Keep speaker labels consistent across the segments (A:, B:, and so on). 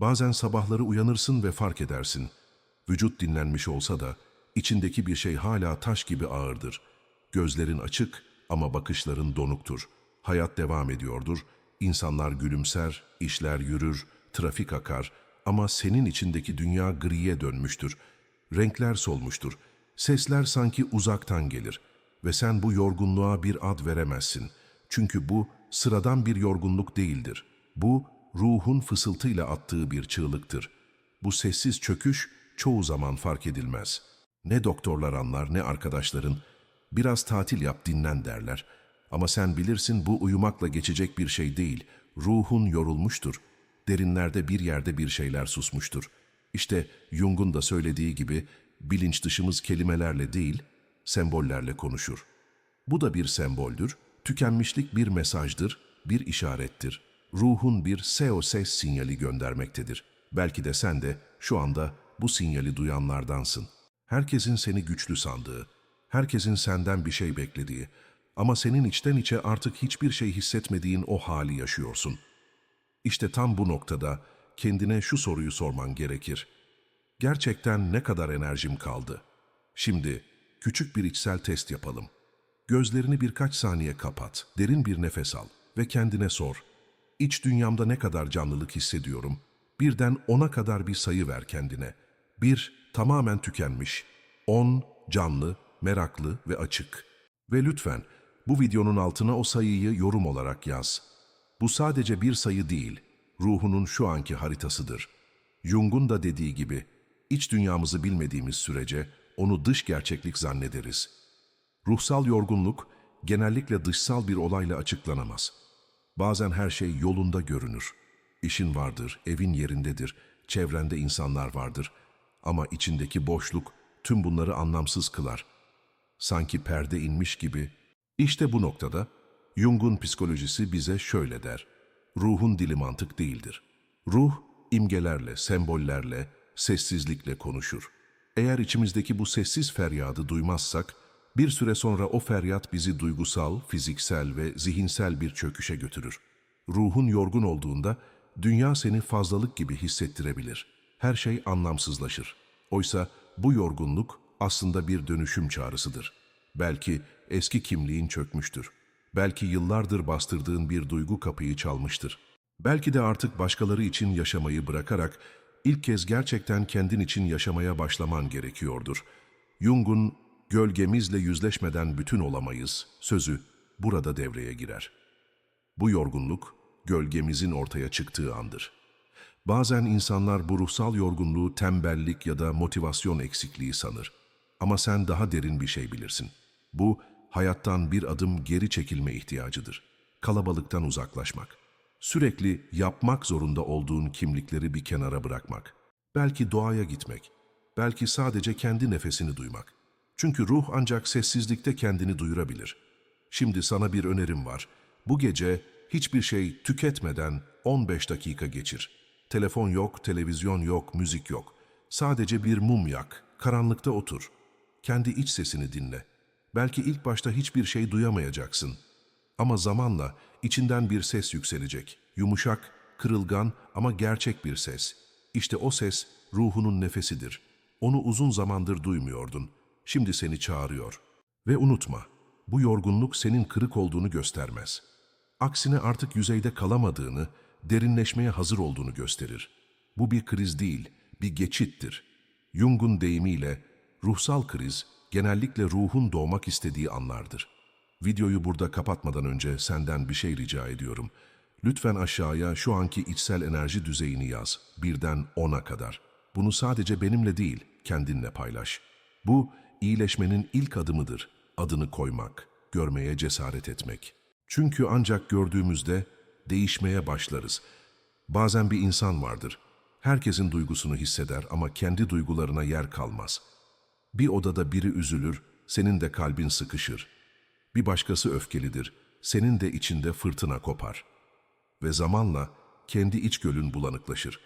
A: Bazen sabahları uyanırsın ve fark edersin. Vücut dinlenmiş olsa da içindeki bir şey hala taş gibi ağırdır. Gözlerin açık ama bakışların donuktur. Hayat devam ediyordur. İnsanlar gülümser, işler yürür, trafik akar ama senin içindeki dünya griye dönmüştür. Renkler solmuştur. Sesler sanki uzaktan gelir ve sen bu yorgunluğa bir ad veremezsin. Çünkü bu sıradan bir yorgunluk değildir. Bu ruhun fısıltıyla attığı bir çığlıktır. Bu sessiz çöküş çoğu zaman fark edilmez. Ne doktorlar anlar ne arkadaşların. Biraz tatil yap dinlen derler. Ama sen bilirsin bu uyumakla geçecek bir şey değil. Ruhun yorulmuştur. Derinlerde bir yerde bir şeyler susmuştur. İşte Jung'un da söylediği gibi bilinç dışımız kelimelerle değil, sembollerle konuşur. Bu da bir semboldür, tükenmişlik bir mesajdır, bir işarettir. Ruhun bir SOS sinyali göndermektedir. Belki de sen de şu anda bu sinyali duyanlardansın. Herkesin seni güçlü sandığı, herkesin senden bir şey beklediği ama senin içten içe artık hiçbir şey hissetmediğin o hali yaşıyorsun. İşte tam bu noktada kendine şu soruyu sorman gerekir. Gerçekten ne kadar enerjim kaldı? Şimdi küçük bir içsel test yapalım. Gözlerini birkaç saniye kapat, derin bir nefes al ve kendine sor. İç dünyamda ne kadar canlılık hissediyorum? Birden ona kadar bir sayı ver kendine. Bir, tamamen tükenmiş. On, canlı, meraklı ve açık. Ve lütfen bu videonun altına o sayıyı yorum olarak yaz. Bu sadece bir sayı değil, ruhunun şu anki haritasıdır. Jung'un da dediği gibi, iç dünyamızı bilmediğimiz sürece onu dış gerçeklik zannederiz. Ruhsal yorgunluk genellikle dışsal bir olayla açıklanamaz. Bazen her şey yolunda görünür. İşin vardır, evin yerindedir, çevrende insanlar vardır. Ama içindeki boşluk tüm bunları anlamsız kılar. Sanki perde inmiş gibi. İşte bu noktada Jung'un psikolojisi bize şöyle der. Ruhun dili mantık değildir. Ruh, imgelerle, sembollerle, sessizlikle konuşur. Eğer içimizdeki bu sessiz feryadı duymazsak, bir süre sonra o feryat bizi duygusal, fiziksel ve zihinsel bir çöküşe götürür. Ruhun yorgun olduğunda dünya seni fazlalık gibi hissettirebilir. Her şey anlamsızlaşır. Oysa bu yorgunluk aslında bir dönüşüm çağrısıdır. Belki eski kimliğin çökmüştür. Belki yıllardır bastırdığın bir duygu kapıyı çalmıştır. Belki de artık başkaları için yaşamayı bırakarak ilk kez gerçekten kendin için yaşamaya başlaman gerekiyordur. Jung'un gölgemizle yüzleşmeden bütün olamayız sözü burada devreye girer. Bu yorgunluk gölgemizin ortaya çıktığı andır. Bazen insanlar bu ruhsal yorgunluğu tembellik ya da motivasyon eksikliği sanır. Ama sen daha derin bir şey bilirsin. Bu hayattan bir adım geri çekilme ihtiyacıdır. Kalabalıktan uzaklaşmak. Sürekli yapmak zorunda olduğun kimlikleri bir kenara bırakmak. Belki doğaya gitmek. Belki sadece kendi nefesini duymak. Çünkü ruh ancak sessizlikte kendini duyurabilir. Şimdi sana bir önerim var. Bu gece hiçbir şey tüketmeden 15 dakika geçir. Telefon yok, televizyon yok, müzik yok. Sadece bir mum yak, karanlıkta otur. Kendi iç sesini dinle. Belki ilk başta hiçbir şey duyamayacaksın. Ama zamanla içinden bir ses yükselecek. Yumuşak, kırılgan ama gerçek bir ses. İşte o ses ruhunun nefesidir. Onu uzun zamandır duymuyordun. Şimdi seni çağırıyor. Ve unutma, bu yorgunluk senin kırık olduğunu göstermez. Aksine artık yüzeyde kalamadığını, derinleşmeye hazır olduğunu gösterir. Bu bir kriz değil, bir geçittir. Jung'un deyimiyle ruhsal kriz genellikle ruhun doğmak istediği anlardır. Videoyu burada kapatmadan önce senden bir şey rica ediyorum. Lütfen aşağıya şu anki içsel enerji düzeyini yaz, birden ona kadar. Bunu sadece benimle değil, kendinle paylaş. Bu, iyileşmenin ilk adımıdır. Adını koymak, görmeye cesaret etmek. Çünkü ancak gördüğümüzde değişmeye başlarız. Bazen bir insan vardır. Herkesin duygusunu hisseder ama kendi duygularına yer kalmaz. Bir odada biri üzülür, senin de kalbin sıkışır. Bir başkası öfkelidir, senin de içinde fırtına kopar. Ve zamanla kendi iç gölün bulanıklaşır.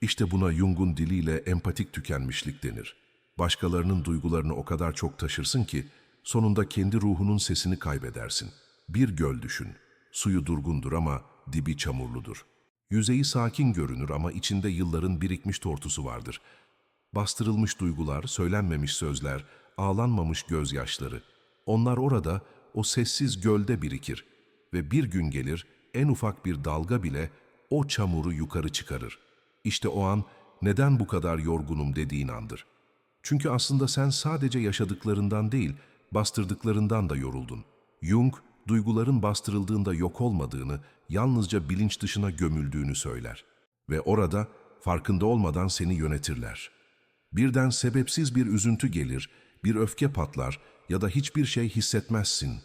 A: İşte buna Jung'un diliyle empatik tükenmişlik denir. Başkalarının duygularını o kadar çok taşırsın ki sonunda kendi ruhunun sesini kaybedersin. Bir göl düşün. Suyu durgundur ama dibi çamurludur. Yüzeyi sakin görünür ama içinde yılların birikmiş tortusu vardır. Bastırılmış duygular, söylenmemiş sözler, ağlanmamış gözyaşları. Onlar orada, o sessiz gölde birikir ve bir gün gelir en ufak bir dalga bile o çamuru yukarı çıkarır. İşte o an neden bu kadar yorgunum dediğin andır. Çünkü aslında sen sadece yaşadıklarından değil, bastırdıklarından da yoruldun. Jung, duyguların bastırıldığında yok olmadığını, yalnızca bilinç dışına gömüldüğünü söyler. Ve orada farkında olmadan seni yönetirler. Birden sebepsiz bir üzüntü gelir, bir öfke patlar ya da hiçbir şey hissetmezsin.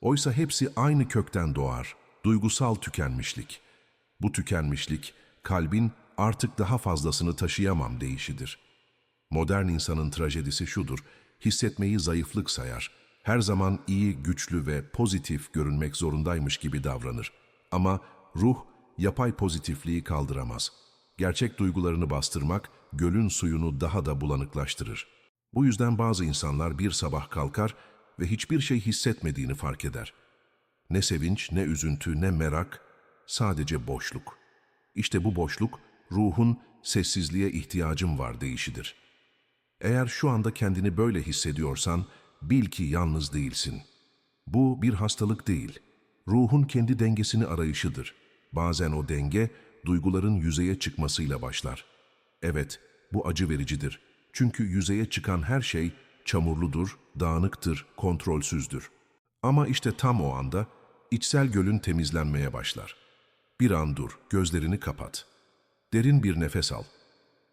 A: Oysa hepsi aynı kökten doğar, duygusal tükenmişlik. Bu tükenmişlik, kalbin artık daha fazlasını taşıyamam deyişidir. Modern insanın trajedisi şudur, hissetmeyi zayıflık sayar. Her zaman iyi, güçlü ve pozitif görünmek zorundaymış gibi davranır. Ama ruh yapay pozitifliği kaldıramaz. Gerçek duygularını bastırmak gölün suyunu daha da bulanıklaştırır. Bu yüzden bazı insanlar bir sabah kalkar ve hiçbir şey hissetmediğini fark eder. Ne sevinç, ne üzüntü, ne merak, sadece boşluk. İşte bu boşluk, ruhun sessizliğe ihtiyacım var deyişidir. Eğer şu anda kendini böyle hissediyorsan, bil ki yalnız değilsin. Bu bir hastalık değil, ruhun kendi dengesini arayışıdır. Bazen o denge, duyguların yüzeye çıkmasıyla başlar. Evet, bu acı vericidir. Çünkü yüzeye çıkan her şey çamurludur, dağınıktır, kontrolsüzdür. Ama işte tam o anda içsel gölün temizlenmeye başlar. Bir an dur, gözlerini kapat. Derin bir nefes al.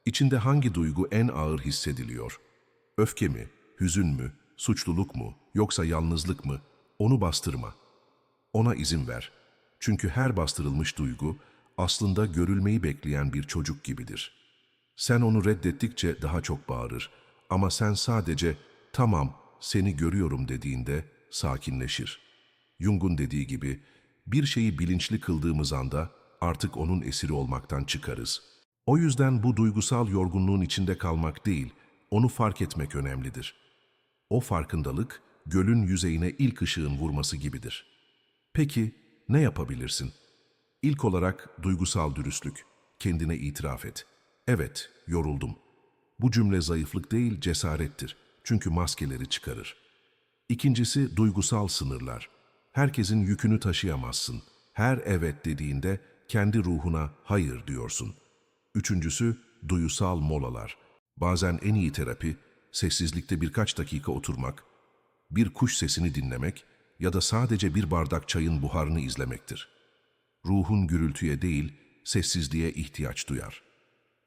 A: İçinde hangi duygu en ağır hissediliyor? Öfke mi, hüzün mü, suçluluk mu, yoksa yalnızlık mı? Onu bastırma. Ona izin ver. Çünkü her bastırılmış duygu aslında görülmeyi bekleyen bir çocuk gibidir. Sen onu reddettikçe daha çok bağırır ama sen sadece tamam seni görüyorum dediğinde sakinleşir. Jung'un dediği gibi bir şeyi bilinçli kıldığımız anda artık onun esiri olmaktan çıkarız. O yüzden bu duygusal yorgunluğun içinde kalmak değil, onu fark etmek önemlidir. O farkındalık gölün yüzeyine ilk ışığın vurması gibidir. Peki ne yapabilirsin? İlk olarak duygusal dürüstlük. Kendine itiraf et. Evet, yoruldum. Bu cümle zayıflık değil, cesarettir. Çünkü maskeleri çıkarır. İkincisi duygusal sınırlar. Herkesin yükünü taşıyamazsın. Her evet dediğinde kendi ruhuna hayır diyorsun. Üçüncüsü duyusal molalar. Bazen en iyi terapi sessizlikte birkaç dakika oturmak, bir kuş sesini dinlemek ya da sadece bir bardak çayın buharını izlemektir. Ruhun gürültüye değil, sessizliğe ihtiyaç duyar.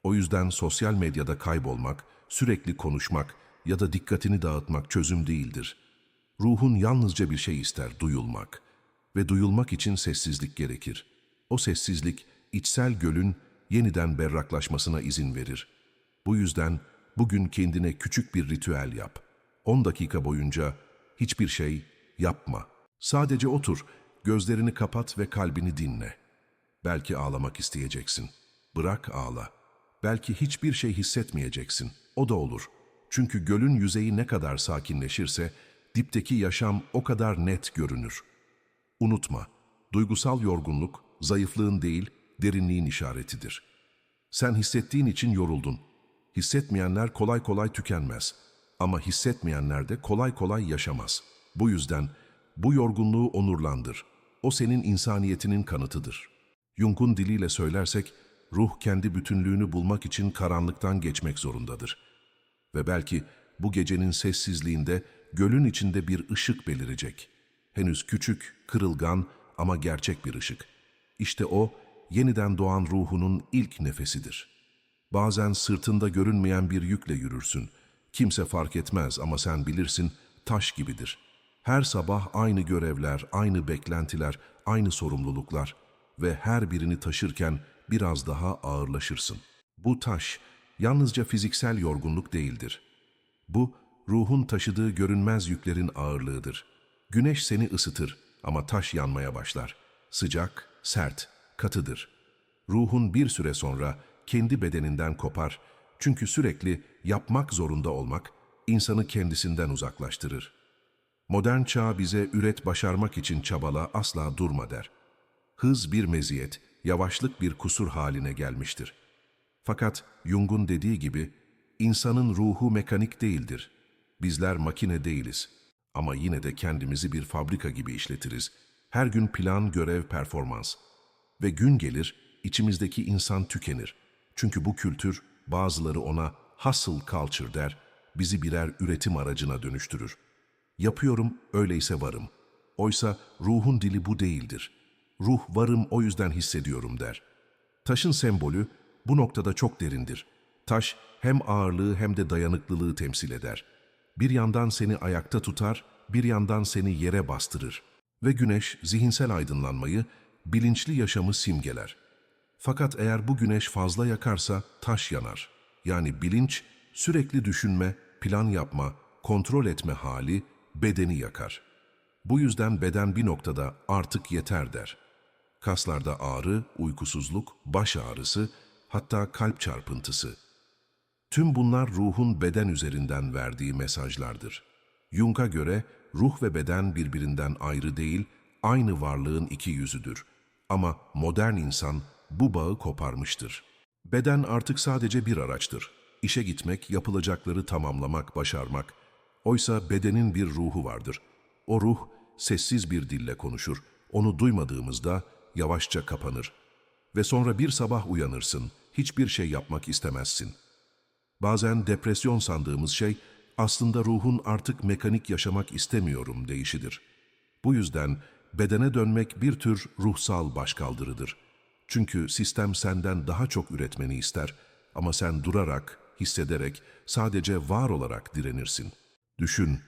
A: O yüzden sosyal medyada kaybolmak, sürekli konuşmak ya da dikkatini dağıtmak çözüm değildir. Ruhun yalnızca bir şey ister, duyulmak. Ve duyulmak için sessizlik gerekir. O sessizlik, içsel gölün yeniden berraklaşmasına izin verir. Bu yüzden bugün kendine küçük bir ritüel yap. 10 dakika boyunca hiçbir şey yapma. Sadece otur, gözlerini kapat ve kalbini dinle. Belki ağlamak isteyeceksin. Bırak ağla. Belki hiçbir şey hissetmeyeceksin. O da olur. Çünkü gölün yüzeyi ne kadar sakinleşirse, dipteki yaşam o kadar net görünür. Unutma, duygusal yorgunluk, zayıflığın değil, derinliğin işaretidir. Sen hissettiğin için yoruldun. Hissetmeyenler kolay kolay tükenmez. Ama hissetmeyenler de kolay kolay yaşamaz. Bu yüzden bu yorgunluğu onurlandır. O senin insaniyetinin kanıtıdır. Jung'un diliyle söylersek, ruh kendi bütünlüğünü bulmak için karanlıktan geçmek zorundadır. Ve belki bu gecenin sessizliğinde gölün içinde bir ışık belirecek. Henüz küçük, kırılgan ama gerçek bir ışık. İşte o, yeniden doğan ruhunun ilk nefesidir. Bazen sırtında görünmeyen bir yükle yürürsün. Kimse fark etmez ama sen bilirsin, taş gibidir. Her sabah aynı görevler, aynı beklentiler, aynı sorumluluklar ve her birini taşırken biraz daha ağırlaşırsın. Bu taş yalnızca fiziksel yorgunluk değildir. Bu, ruhun taşıdığı görünmez yüklerin ağırlığıdır. Güneş seni ısıtır ama taş yanmaya başlar. Sıcak, sert, katıdır. Ruhun bir süre sonra kendi bedeninden kopar. Çünkü sürekli yapmak zorunda olmak insanı kendisinden uzaklaştırır. Modern çağ bize üret başarmak için çabala asla durma der. Hız bir meziyet, yavaşlık bir kusur haline gelmiştir. Fakat Jung'un dediği gibi insanın ruhu mekanik değildir. Bizler makine değiliz. Ama yine de kendimizi bir fabrika gibi işletiriz. Her gün plan, görev, performans. Ve gün gelir içimizdeki insan tükenir. Çünkü bu kültür bazıları ona hustle culture der, bizi birer üretim aracına dönüştürür. Yapıyorum, öyleyse varım. Oysa ruhun dili bu değildir. Ruh varım o yüzden hissediyorum der. Taşın sembolü bu noktada çok derindir. Taş hem ağırlığı hem de dayanıklılığı temsil eder. Bir yandan seni ayakta tutar, bir yandan seni yere bastırır. Ve güneş zihinsel aydınlanmayı, bilinçli yaşamı simgeler. Fakat eğer bu güneş fazla yakarsa taş yanar. Yani bilinç, sürekli düşünme, plan yapma, kontrol etme hali bedeni yakar. Bu yüzden beden bir noktada artık yeter der. Kaslarda ağrı, uykusuzluk, baş ağrısı, hatta kalp çarpıntısı. Tüm bunlar ruhun beden üzerinden verdiği mesajlardır. Jung'a göre ruh ve beden birbirinden ayrı değil, aynı varlığın iki yüzüdür. Ama modern insan bu bağı koparmıştır. Beden artık sadece bir araçtır. İşe gitmek, yapılacakları tamamlamak, başarmak. Oysa bedenin bir ruhu vardır. O ruh sessiz bir dille konuşur. Onu duymadığımızda yavaşça kapanır. Ve sonra bir sabah uyanırsın, hiçbir şey yapmak istemezsin. Bazen depresyon sandığımız şey aslında ruhun artık mekanik yaşamak istemiyorum deyişidir. Bu yüzden bedene dönmek bir tür ruhsal başkaldırıdır. Çünkü sistem senden daha çok üretmeni ister ama sen durarak, hissederek, sadece var olarak direnirsin. Düşün,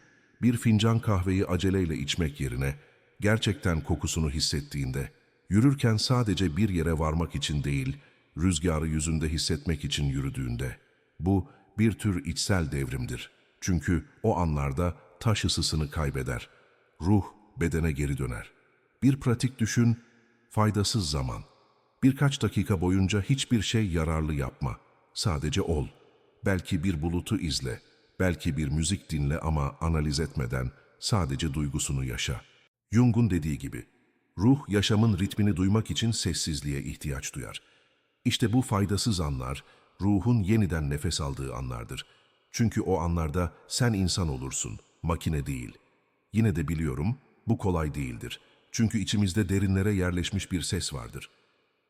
A: bir fincan kahveyi aceleyle içmek yerine gerçekten kokusunu hissettiğinde, yürürken sadece bir yere varmak için değil, rüzgarı yüzünde hissetmek için yürüdüğünde. Bu bir tür içsel devrimdir. Çünkü o anlarda taş ısısını kaybeder. Ruh bedene geri döner. Bir pratik düşün, faydasız zaman. Birkaç dakika boyunca hiçbir şey yararlı yapma. Sadece ol. Belki bir bulutu izle. Belki bir müzik dinle ama analiz etmeden sadece duygusunu yaşa. Jung'un dediği gibi, ruh yaşamın ritmini duymak için sessizliğe ihtiyaç duyar. İşte bu faydasız anlar, ruhun yeniden nefes aldığı anlardır. Çünkü o anlarda sen insan olursun, makine değil. Yine de biliyorum, bu kolay değildir. Çünkü içimizde derinlere yerleşmiş bir ses vardır.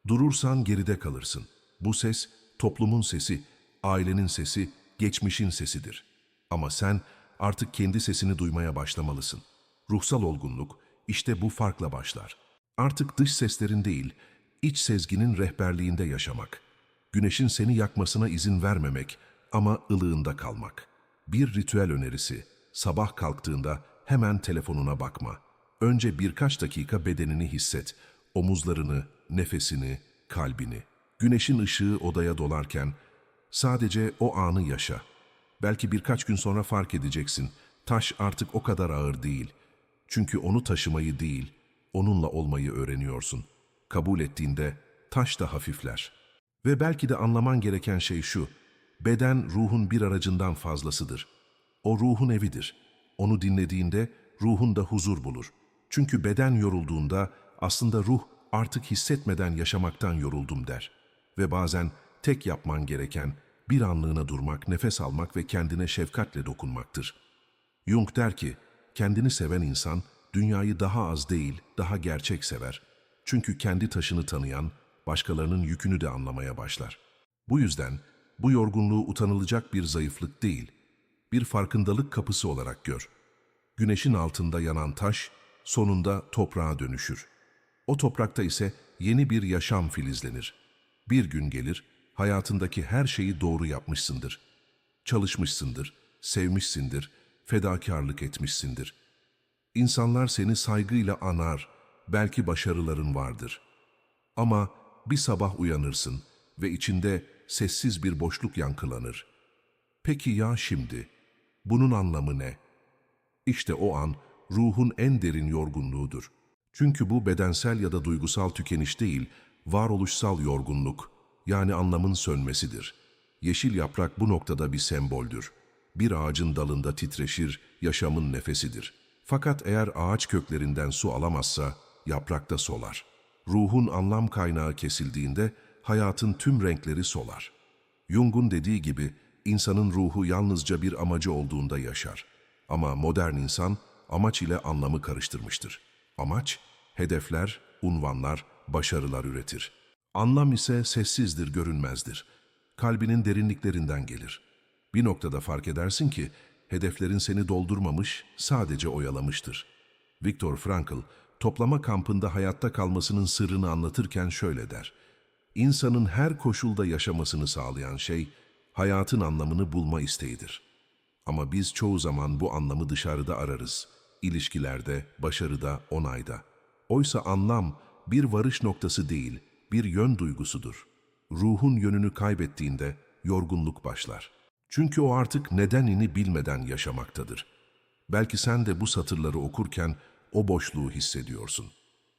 A: Durursan geride kalırsın. Bu ses, toplumun sesi, ailenin sesi, geçmişin sesidir. Ama sen artık kendi sesini duymaya başlamalısın. Ruhsal olgunluk, işte bu farkla başlar. Artık dış seslerin değil, iç sezginin rehberliğinde yaşamak. Güneşin seni yakmasına izin vermemek ama ılığında kalmak. Bir ritüel önerisi, sabah kalktığında hemen telefonuna bakma. Önce birkaç dakika bedenini hisset, omuzlarını, nefesini, kalbini. Güneşin ışığı odaya dolarken sadece o anı yaşa. Belki birkaç gün sonra fark edeceksin, taş artık o kadar ağır değil. Çünkü onu taşımayı değil, onunla olmayı öğreniyorsun. Kabul ettiğinde taş da hafifler. Ve belki de anlaman gereken şey şu, beden ruhun bir aracından fazlasıdır. O ruhun evidir. Onu dinlediğinde ruhun da huzur bulur. Çünkü beden yorulduğunda aslında ruh artık hissetmeden yaşamaktan yoruldum der. Ve bazen tek yapman gereken bir anlığına durmak, nefes almak ve kendine şefkatle dokunmaktır. Jung der ki, kendini seven insan dünyayı daha az değil, daha gerçek sever. Çünkü kendi taşını tanıyan, başkalarının yükünü de anlamaya başlar. Bu yüzden bu yorgunluğu utanılacak bir zayıflık değil, bir farkındalık kapısı olarak gör. Güneşin altında yanan taş sonunda toprağa dönüşür. O toprakta ise yeni bir yaşam filizlenir. Bir gün gelir, hayatındaki her şeyi doğru yapmışsındır. Çalışmışsındır, sevmişsindir, fedakarlık etmişsindir. İnsanlar seni saygıyla anar, belki başarıların vardır. Ama bir sabah uyanırsın ve içinde sessiz bir boşluk yankılanır. Peki ya şimdi? Bunun anlamı ne? İşte o an ruhun en derin yorgunluğudur. Çünkü bu bedensel ya da duygusal tükeniş değil, varoluşsal yorgunluk, yani anlamın sönmesidir. Yeşil yaprak bu noktada bir semboldür. Bir ağacın dalında titreşir, yaşamın nefesidir. Fakat eğer ağaç köklerinden su alamazsa, yaprak da solar. Ruhun anlam kaynağı kesildiğinde hayatın tüm renkleri solar. Jung'un dediği gibi insanın ruhu yalnızca bir amacı olduğunda yaşar. Ama modern insan amaç ile anlamı karıştırmıştır. Amaç, hedefler, unvanlar, başarılar üretir. Anlam ise sessizdir, görünmezdir. Kalbinin derinliklerinden gelir. Bir noktada fark edersin ki hedeflerin seni doldurmamış, sadece oyalamıştır. Viktor Frankl, toplama kampında hayatta kalmasının sırrını anlatırken şöyle der. İnsanın her koşulda yaşamasını sağlayan şey, hayatın anlamını bulma isteğidir. Ama biz çoğu zaman bu anlamı dışarıda ararız. İlişkilerde, başarıda, onayda. Oysa anlam bir varış noktası değil, bir yön duygusudur. Ruhun yönünü kaybettiğinde yorgunluk başlar. Çünkü o artık nedenini bilmeden yaşamaktadır. Belki sen de bu satırları okurken o boşluğu hissediyorsun.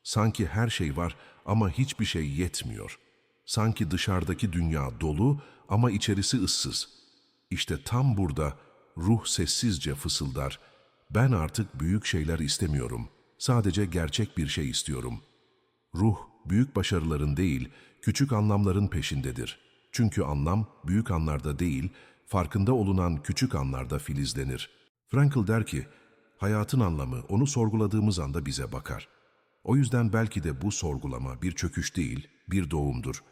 A: Sanki her şey var ama hiçbir şey yetmiyor. Sanki dışarıdaki dünya dolu ama içerisi ıssız. İşte tam burada ruh sessizce fısıldar. Ben artık büyük şeyler istemiyorum. Sadece gerçek bir şey istiyorum. Ruh büyük başarıların değil, küçük anlamların peşindedir. Çünkü anlam büyük anlarda değil, farkında olunan küçük anlarda filizlenir. Frankl der ki, hayatın anlamı onu sorguladığımız anda bize bakar. O yüzden belki de bu sorgulama bir çöküş değil, bir doğumdur.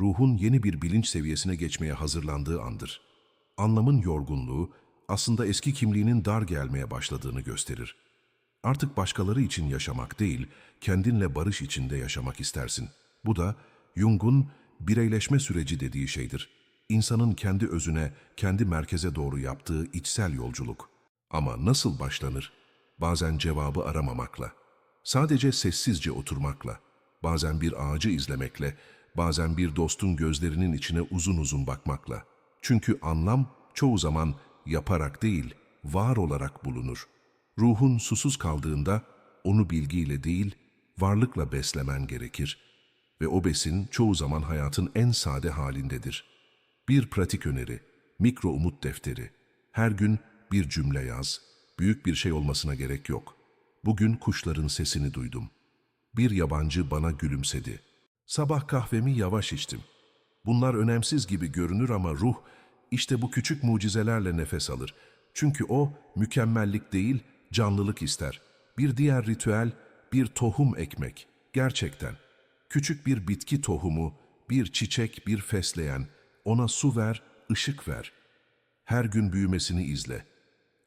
A: Ruhun yeni bir bilinç seviyesine geçmeye hazırlandığı andır. Anlamın yorgunluğu aslında eski kimliğinin dar gelmeye başladığını gösterir. Artık başkaları için yaşamak değil, kendinle barış içinde yaşamak istersin. Bu da Jung'un bireyleşme süreci dediği şeydir. İnsanın kendi özüne, kendi merkeze doğru yaptığı içsel yolculuk. Ama nasıl başlanır? Bazen cevabı aramamakla, sadece sessizce oturmakla, bazen bir ağacı izlemekle, bazen bir dostun gözlerinin içine uzun uzun bakmakla. Çünkü anlam çoğu zaman yaparak değil, var olarak bulunur. Ruhun susuz kaldığında onu bilgiyle değil, varlıkla beslemen gerekir. Ve o besin çoğu zaman hayatın en sade halindedir. Bir pratik öneri, mikro umut defteri. Her gün bir cümle yaz. Büyük bir şey olmasına gerek yok. Bugün kuşların sesini duydum. Bir yabancı bana gülümsedi. Sabah kahvemi yavaş içtim. Bunlar önemsiz gibi görünür ama ruh işte bu küçük mucizelerle nefes alır. Çünkü o mükemmellik değil, canlılık ister. Bir diğer ritüel, bir tohum ekmek. Gerçekten. Küçük bir bitki tohumu, bir çiçek, bir fesleğen. Ona su ver, ışık ver. Her gün büyümesini izle.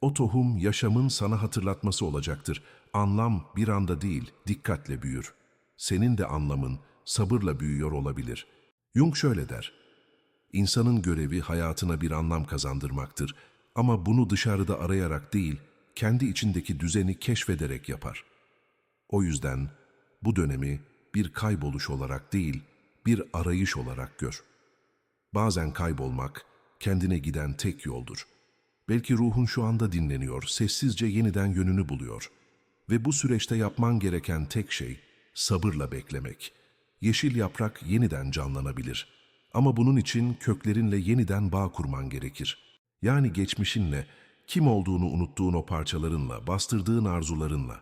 A: O tohum yaşamın sana hatırlatması olacaktır. Anlam bir anda değil, dikkatle büyür. Senin de anlamın sabırla büyüyor olabilir. Jung şöyle der. İnsanın görevi hayatına bir anlam kazandırmaktır. Ama bunu dışarıda arayarak değil, kendi içindeki düzeni keşfederek yapar. O yüzden bu dönemi bir kayboluş olarak değil, bir arayış olarak gör. Bazen kaybolmak, kendine giden tek yoldur. Belki ruhun şu anda dinleniyor, sessizce yeniden yönünü buluyor. Ve bu süreçte yapman gereken tek şey, sabırla beklemek. Yeşil yaprak yeniden canlanabilir. Ama bunun için köklerinle yeniden bağ kurman gerekir. Yani geçmişinle, kim olduğunu unuttuğun o parçalarınla, bastırdığın arzularınla.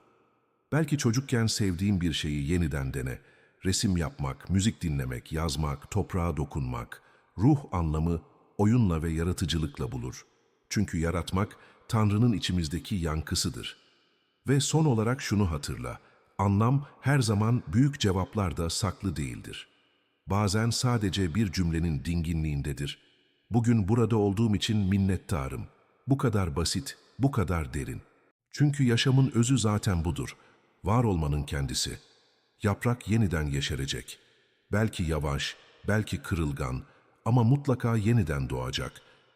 A: Belki çocukken sevdiğin bir şeyi yeniden dene. Resim yapmak, müzik dinlemek, yazmak, toprağa dokunmak. Ruh anlamı oyunla ve yaratıcılıkla bulur. Çünkü yaratmak Tanrı'nın içimizdeki yankısıdır. Ve son olarak şunu hatırla. Anlam her zaman büyük cevaplarda saklı değildir. Bazen sadece bir cümlenin dinginliğindedir. Bugün burada olduğum için minnettarım. Bu kadar basit, bu kadar derin. Çünkü yaşamın özü zaten budur. Var olmanın kendisi. Yaprak yeniden yeşerecek. Belki yavaş, belki kırılgan ama mutlaka yeniden doğacak.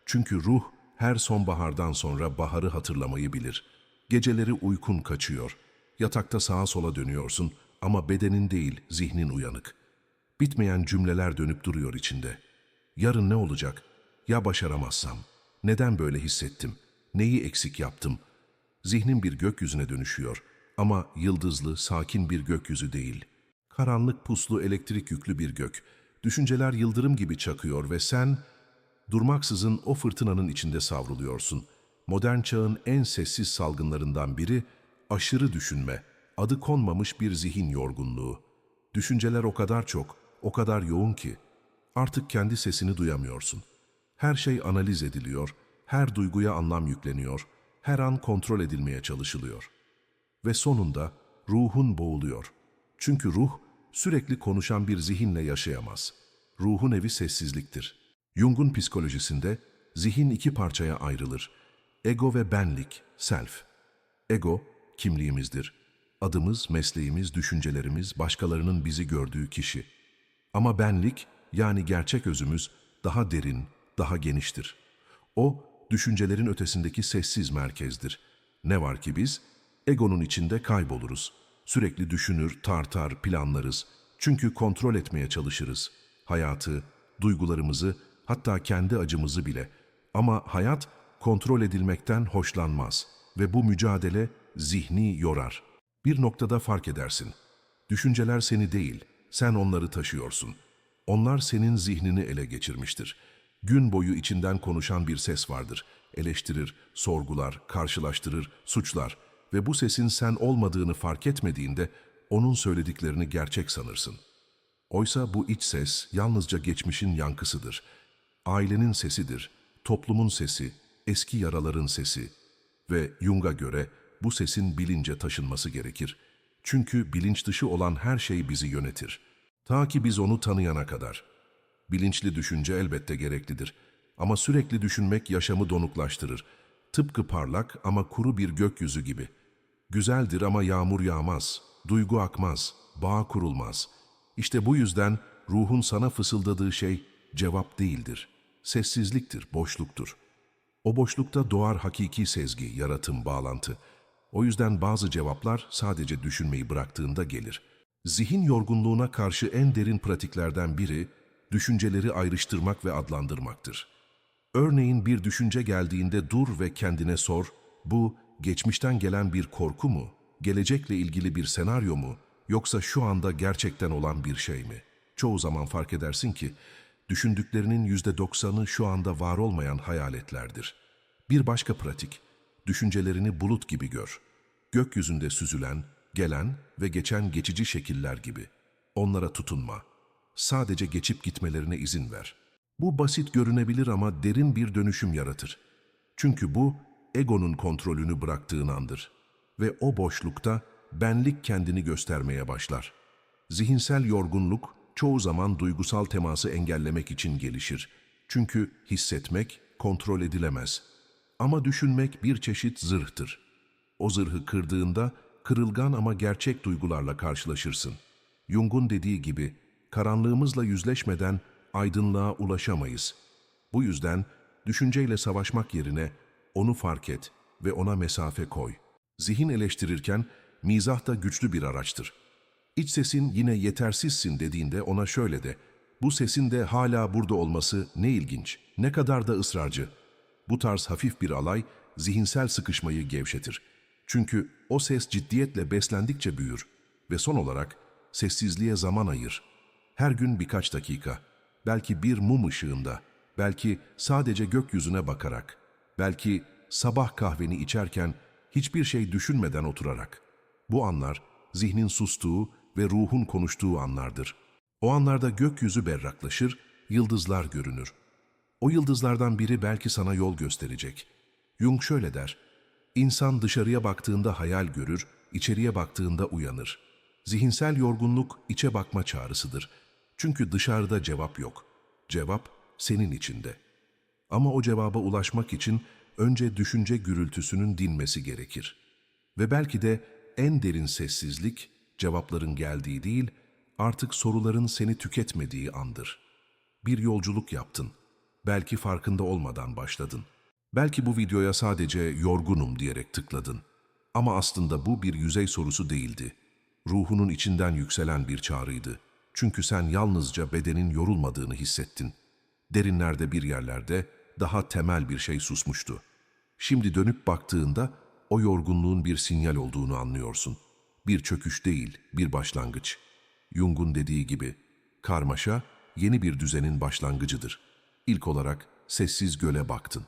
A: Çünkü ruh her sonbahardan sonra baharı hatırlamayı bilir. Geceleri uykun kaçıyor. Yatakta sağa sola dönüyorsun ama bedenin değil, zihnin uyanık. Bitmeyen cümleler dönüp duruyor içinde. Yarın ne olacak? Ya başaramazsam? Neden böyle hissettim? Neyi eksik yaptım? Zihnin bir gökyüzüne dönüşüyor ama yıldızlı, sakin bir gökyüzü değil. Karanlık, puslu, elektrik yüklü bir gök. Düşünceler yıldırım gibi çakıyor ve sen durmaksızın o fırtınanın içinde savruluyorsun. Modern çağın en sessiz salgınlarından biri aşırı düşünme, adı konmamış bir zihin yorgunluğu. Düşünceler o kadar çok, o kadar yoğun ki artık kendi sesini duyamıyorsun. Her şey analiz ediliyor, her duyguya anlam yükleniyor, her an kontrol edilmeye çalışılıyor. Ve sonunda ruhun boğuluyor. Çünkü ruh sürekli konuşan bir zihinle yaşayamaz. Ruhun evi sessizliktir. Jung'un psikolojisinde zihin iki parçaya ayrılır. Ego ve benlik, self. Ego, kimliğimizdir. Adımız, mesleğimiz, düşüncelerimiz, başkalarının bizi gördüğü kişi. Ama benlik, yani gerçek özümüz daha derin, daha geniştir. O, düşüncelerin ötesindeki sessiz merkezdir. Ne var ki biz, egonun içinde kayboluruz. Sürekli düşünür, tartar, planlarız. Çünkü kontrol etmeye çalışırız. Hayatı, duygularımızı, hatta kendi acımızı bile. Ama hayat kontrol edilmekten hoşlanmaz ve bu mücadele zihni yorar. Bir noktada fark edersin. Düşünceler seni değil, sen onları taşıyorsun. Onlar senin zihnini ele geçirmiştir. Gün boyu içinden konuşan bir ses vardır. Eleştirir, sorgular, karşılaştırır, suçlar ve bu sesin sen olmadığını fark etmediğinde onun söylediklerini gerçek sanırsın. Oysa bu iç ses yalnızca geçmişin yankısıdır. Ailenin sesidir, toplumun sesi, eski yaraların sesi ve Jung'a göre bu sesin bilince taşınması gerekir. Çünkü bilinç dışı olan her şey bizi yönetir. Ta ki biz onu tanıyana kadar. Bilinçli düşünce elbette gereklidir. Ama sürekli düşünmek yaşamı donuklaştırır. Tıpkı parlak ama kuru bir gökyüzü gibi. Güzeldir ama yağmur yağmaz, duygu akmaz, bağ kurulmaz. İşte bu yüzden ruhun sana fısıldadığı şey cevap değildir. Sessizliktir, boşluktur. O boşlukta doğar hakiki sezgi, yaratım, bağlantı. O yüzden bazı cevaplar sadece düşünmeyi bıraktığında gelir. Zihin yorgunluğuna karşı en derin pratiklerden biri, düşünceleri ayrıştırmak ve adlandırmaktır. Örneğin bir düşünce geldiğinde dur ve kendine sor, bu geçmişten gelen bir korku mu, gelecekle ilgili bir senaryo mu, yoksa şu anda gerçekten olan bir şey mi? Çoğu zaman fark edersin ki, düşündüklerinin yüzde doksanı şu anda var olmayan hayaletlerdir. Bir başka pratik, düşüncelerini bulut gibi gör. Gökyüzünde süzülen, gelen ve geçen geçici şekiller gibi. Onlara tutunma. Sadece geçip gitmelerine izin ver. Bu basit görünebilir ama derin bir dönüşüm yaratır. Çünkü bu, egonun kontrolünü bıraktığın andır. Ve o boşlukta benlik kendini göstermeye başlar. Zihinsel yorgunluk çoğu zaman duygusal teması engellemek için gelişir. Çünkü hissetmek kontrol edilemez. Ama düşünmek bir çeşit zırhtır. O zırhı kırdığında kırılgan ama gerçek duygularla karşılaşırsın. Jung'un dediği gibi karanlığımızla yüzleşmeden aydınlığa ulaşamayız. Bu yüzden düşünceyle savaşmak yerine onu fark et ve ona mesafe koy. Zihin eleştirirken mizah da güçlü bir araçtır. İç sesin yine yetersizsin dediğinde ona şöyle de, bu sesin de hala burada olması ne ilginç, ne kadar da ısrarcı. Bu tarz hafif bir alay zihinsel sıkışmayı gevşetir. Çünkü o ses ciddiyetle beslendikçe büyür ve son olarak sessizliğe zaman ayır. Her gün birkaç dakika, belki bir mum ışığında, belki sadece gökyüzüne bakarak, belki sabah kahveni içerken hiçbir şey düşünmeden oturarak. Bu anlar zihnin sustuğu ve ruhun konuştuğu anlardır. O anlarda gökyüzü berraklaşır, yıldızlar görünür. O yıldızlardan biri belki sana yol gösterecek. Jung şöyle der, İnsan dışarıya baktığında hayal görür, içeriye baktığında uyanır. Zihinsel yorgunluk içe bakma çağrısıdır. Çünkü dışarıda cevap yok. Cevap senin içinde. Ama o cevaba ulaşmak için önce düşünce gürültüsünün dinmesi gerekir. Ve belki de en derin sessizlik, cevapların geldiği değil, artık soruların seni tüketmediği andır. Bir yolculuk yaptın. Belki farkında olmadan başladın. Belki bu videoya sadece yorgunum diyerek tıkladın. Ama aslında bu bir yüzey sorusu değildi. Ruhunun içinden yükselen bir çağrıydı. Çünkü sen yalnızca bedenin yorulmadığını hissettin. Derinlerde bir yerlerde daha temel bir şey susmuştu. Şimdi dönüp baktığında o yorgunluğun bir sinyal olduğunu anlıyorsun. Bir çöküş değil, bir başlangıç. Jung'un dediği gibi, karmaşa yeni bir düzenin başlangıcıdır. İlk olarak sessiz göle baktın.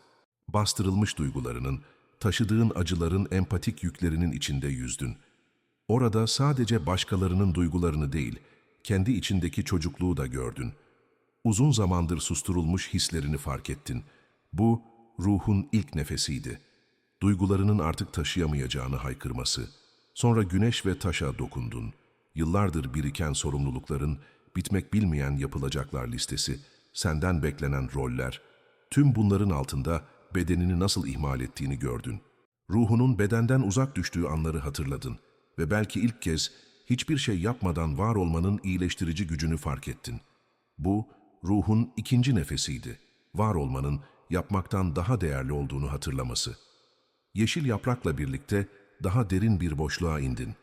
A: Bastırılmış duygularının, taşıdığın acıların empatik yüklerinin içinde yüzdün. Orada sadece başkalarının duygularını değil, kendi içindeki çocukluğu da gördün. Uzun zamandır susturulmuş hislerini fark ettin. Bu, ruhun ilk nefesiydi. Duygularının artık taşıyamayacağını haykırması. Sonra güneş ve taşa dokundun. Yıllardır biriken sorumlulukların, bitmek bilmeyen yapılacaklar listesi, senden beklenen roller. Tüm bunların altında bedenini nasıl ihmal ettiğini gördün. Ruhunun bedenden uzak düştüğü anları hatırladın ve belki ilk kez hiçbir şey yapmadan var olmanın iyileştirici gücünü fark ettin. Bu, ruhun ikinci nefesiydi. Var olmanın yapmaktan daha değerli olduğunu hatırlaması. Yeşil yaprakla birlikte daha derin bir boşluğa indin.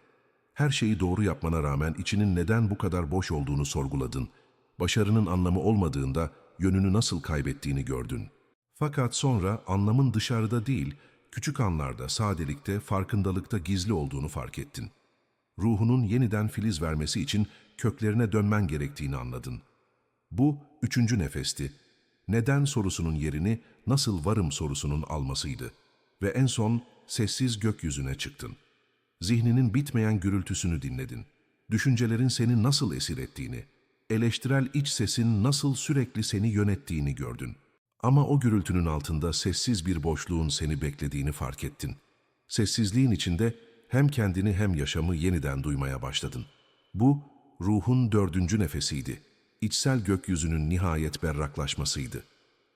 A: Her şeyi doğru yapmana rağmen içinin neden bu kadar boş olduğunu sorguladın. Başarının anlamı olmadığında yönünü nasıl kaybettiğini gördün. Fakat sonra anlamın dışarıda değil, küçük anlarda, sadelikte, farkındalıkta gizli olduğunu fark ettin. Ruhunun yeniden filiz vermesi için köklerine dönmen gerektiğini anladın. Bu üçüncü nefesti. Neden sorusunun yerini nasıl varım sorusunun almasıydı. Ve en son sessiz gökyüzüne çıktın. Zihninin bitmeyen gürültüsünü dinledin. Düşüncelerin seni nasıl esir ettiğini, eleştirel iç sesin nasıl sürekli seni yönettiğini gördün. Ama o gürültünün altında sessiz bir boşluğun seni beklediğini fark ettin. Sessizliğin içinde hem kendini hem yaşamı yeniden duymaya başladın. Bu, ruhun dördüncü nefesiydi. İçsel gökyüzünün nihayet berraklaşmasıydı.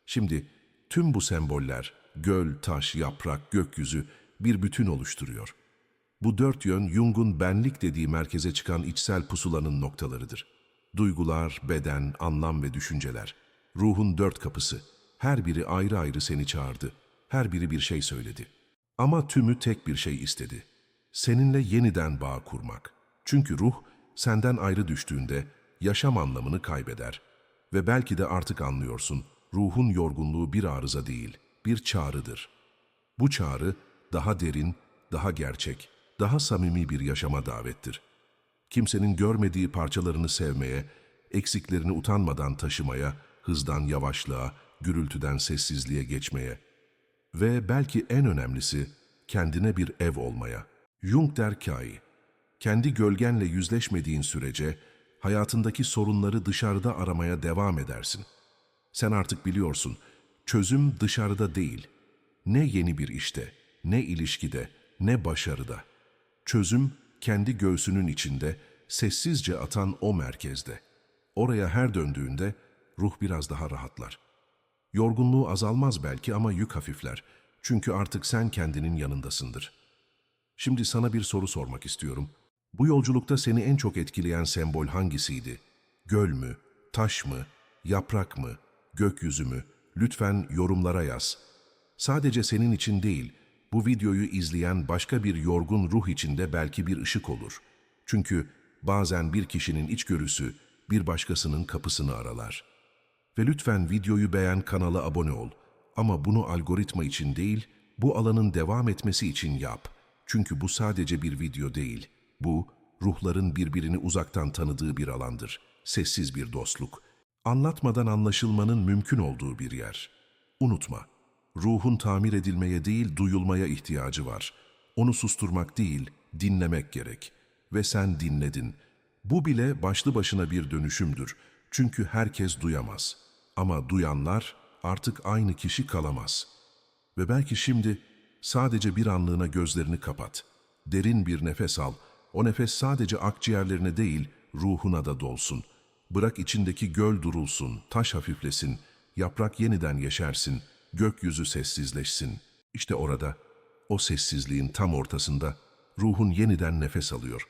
A: Şimdi tüm bu semboller, göl, taş, yaprak, gökyüzü bir bütün oluşturuyor. Bu dört yön Jung'un benlik dediği merkeze çıkan içsel pusulanın noktalarıdır. Duygular, beden, anlam ve düşünceler. Ruhun dört kapısı. Her biri ayrı ayrı seni çağırdı. Her biri bir şey söyledi. Ama tümü tek bir şey istedi. Seninle yeniden bağ kurmak. Çünkü ruh senden ayrı düştüğünde yaşam anlamını kaybeder. Ve belki de artık anlıyorsun, ruhun yorgunluğu bir arıza değil, bir çağrıdır. Bu çağrı daha derin, daha gerçek, daha samimi bir yaşama davettir. Kimsenin görmediği parçalarını sevmeye, eksiklerini utanmadan taşımaya, hızdan yavaşlığa, gürültüden sessizliğe geçmeye ve belki en önemlisi kendine bir ev olmaya. Jung der ki, kendi gölgenle yüzleşmediğin sürece hayatındaki sorunları dışarıda aramaya devam edersin. Sen artık biliyorsun, çözüm dışarıda değil. Ne yeni bir işte, ne ilişkide, ne başarıda. Çözüm kendi göğsünün içinde, sessizce atan o merkezde. Oraya her döndüğünde ruh biraz daha rahatlar. Yorgunluğu azalmaz belki ama yük hafifler. Çünkü artık sen kendinin yanındasındır. Şimdi sana bir soru sormak istiyorum. Bu yolculukta seni en çok etkileyen sembol hangisiydi? Göl mü, taş mı, yaprak mı, gökyüzü mü? Lütfen yorumlara yaz. Sadece senin için değil, bu videoyu izleyen başka bir yorgun ruh için de belki bir ışık olur. Çünkü bazen bir kişinin içgörüsü bir başkasının kapısını aralar. Ve lütfen videoyu beğen, kanala abone ol. Ama bunu algoritma için değil, bu alanın devam etmesi için yap. Çünkü bu sadece bir video değil. Bu, ruhların birbirini uzaktan tanıdığı bir alandır. Sessiz bir dostluk. Anlatmadan anlaşılmanın mümkün olduğu bir yer. Unutma, ruhun tamir edilmeye değil, duyulmaya ihtiyacı var. Onu susturmak değil, dinlemek gerek. Ve sen dinledin. Bu bile başlı başına bir dönüşümdür. Çünkü herkes duyamaz. Ama duyanlar artık aynı kişi kalamaz. Ve belki şimdi sadece bir anlığına gözlerini kapat. Derin bir nefes al. O nefes sadece akciğerlerine değil, ruhuna da dolsun. Bırak içindeki göl durulsun, taş hafiflesin, yaprak yeniden yeşersin, gökyüzü sessizleşsin. İşte orada, o sessizliğin tam ortasında ruhun yeniden nefes alıyor.